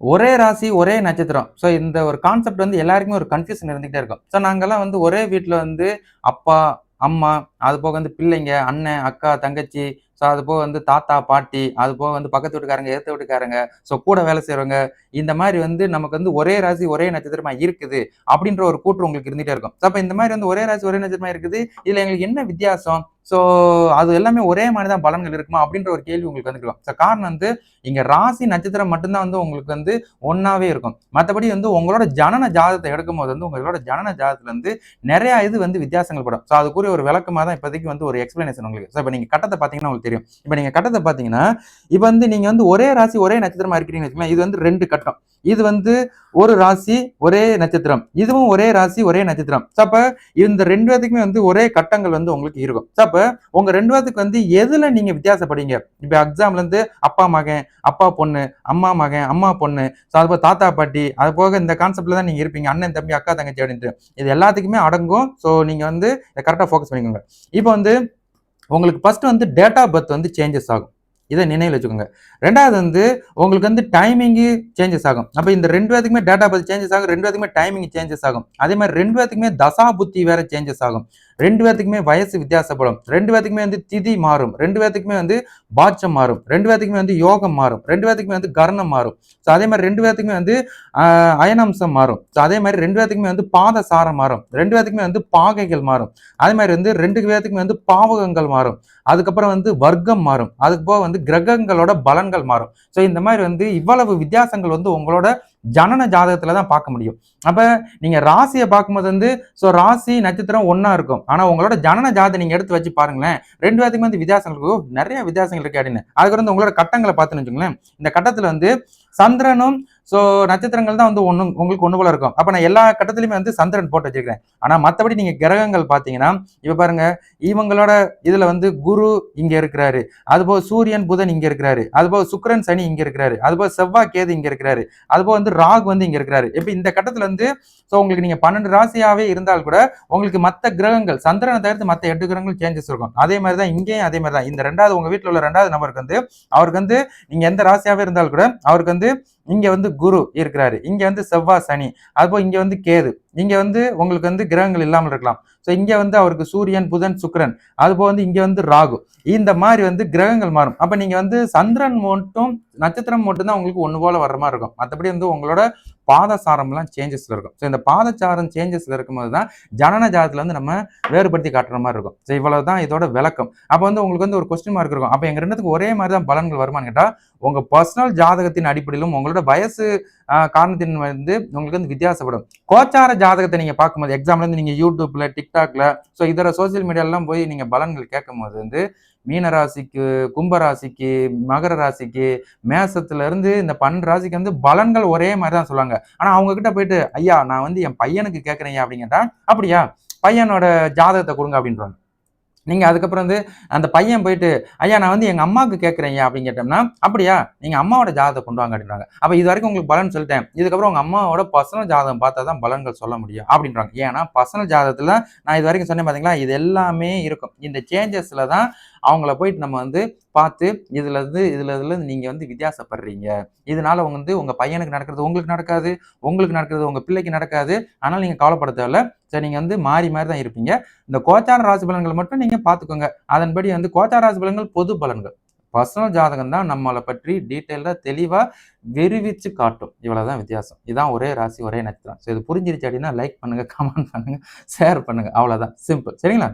ஒரே ராசி ஒரே நட்சத்திரம். ஸோ இந்த ஒரு கான்செப்ட் வந்து எல்லாருக்குமே ஒரு கன்ஃபியூஷன் இருந்துகிட்டே இருக்கும். ஸோ நாங்கள்லாம் வந்து ஒரே வீட்டில் வந்து அப்பா அம்மா அது போக வந்து பிள்ளைங்க அண்ணன் அக்கா தங்கச்சி ஸோ அது போக வந்து தாத்தா பாட்டி அது போக வந்து பக்கத்து வீட்டுக்காரங்க ஏற்ற வீட்டுக்காரங்க ஸோ கூட வேலை செய்கிறவங்க இந்த மாதிரி வந்து நமக்கு வந்து ஒரே ராசி ஒரே நட்சத்திரமாக இருக்குது அப்படின்ற ஒரு கூற்று உங்களுக்கு இருந்துகிட்டே இருக்கும். ஸோ அப்போ இந்த மாதிரி வந்து ஒரே ராசி ஒரே நட்சத்திரமாக இருக்குது? இதில் எங்களுக்கு என்ன வித்தியாசம்? ஸோ அது எல்லாமே ஒரே மாதிரி தான் பலன்கள் இருக்குமா அப்படின்ற ஒரு கேள்வி உங்களுக்கு வந்துருக்கும் ஸோ காரணம் வந்து இங்கே ராசி நட்சத்திரம் மட்டும்தான் வந்து உங்களுக்கு வந்து ஒன்றாவே இருக்கும். மற்றபடி வந்து உங்களோட ஜனன ஜாதத்தை எடுக்கும் போது வந்து உங்களோட ஜனன ஜாதகத்துல வந்து நிறையா இது வந்து வித்தியாசங்கள் படும். ஸோ அதுக்குரிய ஒரு விளக்கமாக தான் இப்போதைக்கு வந்து ஒரு எக்ஸ்பிளனேஷன் உங்களுக்கு. ஸோ இப்போ நீங்கள் கட்டத்தை பார்த்தீங்கன்னா உங்களுக்கு தெரியும். இப்போ நீங்கள் கட்டத்தை பார்த்தீங்கன்னா இப்போ வந்து நீங்கள் வந்து ஒரே ராசி ஒரே நட்சத்திரமாக இருக்கிறீங்கன்னு வச்சுக்கோங்க இது வந்து ரெண்டு கட்டம். இது வந்து ஒரு ராசி ஒரே நட்சத்திரம். இதுவும் ஒரே ராசி ஒரே நட்சத்திரம். ஸோ அப்போ இந்த ரெண்டு பேத்துக்குமே வந்து ஒரே கட்டங்கள் வந்து உங்களுக்கு இருக்கும். ஸோ அப்போ உங்க ரெண்டு பேத்துக்கு வந்து எதுல நீங்க வித்தியாசப்படுங்க இப்போ எக்ஸாம்ல இருந்து அப்பா மகன் அப்பா பொண்ணு அம்மா மகன் அம்மா பொண்ணு ஸோ அது போக தாத்தா பாட்டி அது போக இந்த கான்செப்ட்ல தான் நீங்க இருப்பீங்க. அண்ணன் தம்பி அக்கா தங்கச்சி அப்படின்ட்டு. இது எல்லாத்துக்குமே அடங்கும். ஸோ நீங்க வந்து கரெக்டாக ஃபோக்கஸ் பண்ணிக்கோங்க. இப்போ வந்து உங்களுக்கு ஃபர்ஸ்ட் வந்து டேட் ஆஃப் பர்த் வந்து சேஞ்சஸ் ஆகும். இதை நினைவில் வச்சுக்கோங்க. ரெண்டாவது வந்து உங்களுக்கு வந்து டைமிங்கு சேஞ்சஸ் ஆகும். அப்போ இந்த ரெண்டு பேத்துக்குமே டேட்டா பத்தி சேஞ்சஸ் ஆகும். ரெண்டு பேத்துக்குமே டைமிங் சேஞ்சஸ் ஆகும். அதே மாதிரி ரெண்டு பேத்துக்குமே தசா புத்தி வேற சேஞ்சஸ் ஆகும். ரெண்டு பேர்த்துக்குமே வயசு வித்தியாசப்படும். ரெண்டு பேர்த்துக்குமே வந்து திதி மாறும். ரெண்டு பேர்த்துக்குமே வந்து பாட்சம் மாறும். ரெண்டு பேர்த்துக்குமே வந்து யோகம் மாறும். ரெண்டு பேர்த்துக்குமே வந்து கர்ணம் மாறும். ஸோ அதே மாதிரி ரெண்டு பேர்த்துக்குமே வந்து அயனம்சம் மாறும். ஸோ அதே மாதிரி ரெண்டு பேர்த்துக்குமே வந்து பாத சாரம் மாறும். ரெண்டு பேர்த்துக்குமே வந்து பாகைகள் மாறும். அதே மாதிரி வந்து ரெண்டு பேர்த்துக்குமே வந்து பாவகங்கள் மாறும். அதுக்கப்புறம் வந்து வர்க்கம் மாறும். அதுக்கு போக வந்து கிரகங்களோட பலன்கள் மாறும். ஸோ இந்த மாதிரி வந்து இவ்வளவு வித்தியாசங்கள் வந்து உங்களோட ஜனன ஜாதகத்துல தான் பார்க்க முடியும். அப்ப நீங்க ராசியை பார்க்கும்போது வந்து ஸோ ராசி நட்சத்திரம் ஒன்னா இருக்கும். ஆனா உங்களோட ஜனன ஜாதகம் நீங்க எடுத்து வச்சு பாருங்களேன். ரெண்டு பேர்த்துக்கு வந்து வித்தியாசங்கள் நிறைய வித்தியாசங்கள் இருக்கு அப்படின்னு. அதுக்கு வந்து உங்களோட கட்டங்களை பார்த்துன்னு வச்சுங்களேன் இந்த கட்டத்துல வந்து சந்திரனும் ஸோ நட்சத்திரங்கள் தான் வந்து ஒன்று உங்களுக்கு ஒன்று போல இருக்கும். அப்போ நான் எல்லா கட்டத்துலையுமே வந்து சந்திரன் போட்டு வச்சிருக்கிறேன். ஆனால் மற்றபடி நீங்கள் கிரகங்கள் பார்த்தீங்கன்னா இப்போ பாருங்க இவங்களோட இதில் வந்து குரு இங்கே இருக்கிறாரு. அதுபோக சூரியன் புதன் இங்கே இருக்கிறாரு. அதுபோக சுக்கிரன் சனி இங்கே இருக்கிறாரு. அதுபோக செவ்வாய் கேது இங்கே இருக்கிறாரு. அதுபோக வந்து ராகு வந்து இங்கே இருக்கிறாரு. இப்போ இந்த கட்டத்தில் வந்து ஸோ உங்களுக்கு நீங்கள் பன்னெண்டு ராசியாகவே இருந்தால் கூட உங்களுக்கு மற்ற கிரகங்கள் சந்திரனை தவிர்த்து மற்ற எட்டு கிரகங்கள் சேஞ்சஸ் இருக்கும். அதே மாதிரி தான் இங்கேயும் அதே மாதிரி தான். இந்த ரெண்டாவது உங்கள் வீட்டில் உள்ள ரெண்டாவது நபருக்கு வந்து அவருக்கு வந்து நீங்கள் எந்த ராசியாகவே இருந்தால் கூட அவருக்கு வந்து responder இங்கே வந்து குரு இருக்கிறாரு. இங்கே வந்து செவ்வாய் சனி. அதுபோல் இங்கே வந்து கேது. இங்கே வந்து உங்களுக்கு வந்து கிரகங்கள் இல்லாமல் இருக்கலாம். ஸோ இங்கே வந்து அவருக்கு சூரியன் புதன் சுக்கிரன். அதுபோல் வந்து இங்கே வந்து ராகு. இந்த மாதிரி வந்து கிரகங்கள் மாறும். அப்போ நீங்கள் வந்து சந்திரன் மட்டும் நட்சத்திரம் மட்டும் தான் உங்களுக்கு ஒன்று போல் வர்ற மாதிரி இருக்கும். மற்றபடி வந்து உங்களோட பாதசாரம்லாம் சேஞ்சஸில் இருக்கும். ஸோ இந்த பாதசாரம் சேஞ்சஸில் இருக்கும்போது தான் ஜனன ஜாதத்தில் வந்து நம்ம வேறுபடுத்தி காட்டுற மாதிரி இருக்கும். ஸோ இவ்வளவு தான் இதோட விளக்கம். அப்போ வந்து உங்களுக்கு வந்து ஒரு கொஸ்டின் மார்க் இருக்கும். அப்போ எங்கள் ரெண்டுத்துக்கு ஒரே மாதிரி தான் பலன்கள் வருமான்னு கேட்டால் உங்கள் பர்சனல் ஜாதகத்தின் அடிப்படையிலும் உங்களோட வயசு காரணத்தின் வந்து உங்களுக்கு வந்து வித்தியாசப்படும். கோச்சார ஜாதகத்தை நீங்க பார்க்கும்போது எக்ஸாம்ல இருந்து நீங்க யூடியூப்ல டிக்டாக்ல ஸோ இதர சோசியல் மீடியாலாம் போய் நீங்க பலன்கள் கேட்கும்போது வந்து மீன ராசிக்கு கும்ப ராசிக்கு மகர ராசிக்கு மேசத்துல இருந்து இந்த பன்னெண்டு ராசிக்கு வந்து பலன்கள் ஒரே மாதிரி தான் சொல்லுவாங்க. ஆனா அவங்க கிட்ட போயிட்டு ஐயா நான் வந்து என் பையனுக்கு கேட்கறேன் ஐயா அப்படியா பையனோட ஜாதகத்தை கொடுங்க அப்படின்றாங்க. நீங்கள் அதுக்கப்புறம் வந்து அந்த பையன் போயிட்டு ஐயா நான் வந்து எங்கள் அம்மாவுக்கு கேட்குறேன் ஐயா அப்படின்னு கேட்டோம்னா அப்படியா? நீங்கள் அம்மாவோட ஜாதகத்தை கொண்டு வாங்க அப்படின்றாங்க. அப்போ இது வரைக்கும் உங்களுக்கு பலன் சொல்லிட்டேன். இதுக்கப்புறம் உங்கள் அம்மாவோட பர்சனல் ஜாதகம் பார்த்தா தான் பலன்கள் சொல்ல முடியும் அப்படின்றாங்க. ஏன்னா பர்சனல் ஜாதகத்தில் நான் இது வரைக்கும் சொன்னேன் பார்த்தீங்களா இது எல்லாமே இருக்கும். இந்த சேஞ்சஸில் தான் அவங்கள போயிட்டு நம்ம வந்து பார்த்து இதுல இருந்து இதுல இதுல நீங்க வந்து வித்தியாசப்படுறீங்க. இதனால வந்து உங்க பையனுக்கு நடக்கிறது உங்களுக்கு நடக்காது உங்களுக்கு நடக்கிறது உங்க பிள்ளைக்கு நடக்காது. ஆனால் நீங்க கவலைப்பட தேவையில்ல. சரி நீங்க வந்து மாறி மாறி தான் இருப்பீங்க. இந்த கோச்சார ராசி பலன்கள் மட்டும் நீங்க பார்த்துக்கோங்க. அதன்படி வந்து கோச்சார ராசி பலன்கள் பொது பலன்கள். பர்சனல் ஜாதகம் தான் நம்மளை பற்றி டீட்டெயிலாக தெளிவாக விரிவிச்சு காட்டும். இவ்வளோதான் வித்தியாசம். இதான் ஒரே ராசி ஒரே நட்சத்திரம். ஸோ இது புரிஞ்சிருச்சு அப்படின்னா லைக் பண்ணுங்கள் கமெண்ட் பண்ணுங்கள் ஷேர் பண்ணுங்கள் அவ்வளோதான் சிம்பிள். சரிங்களா?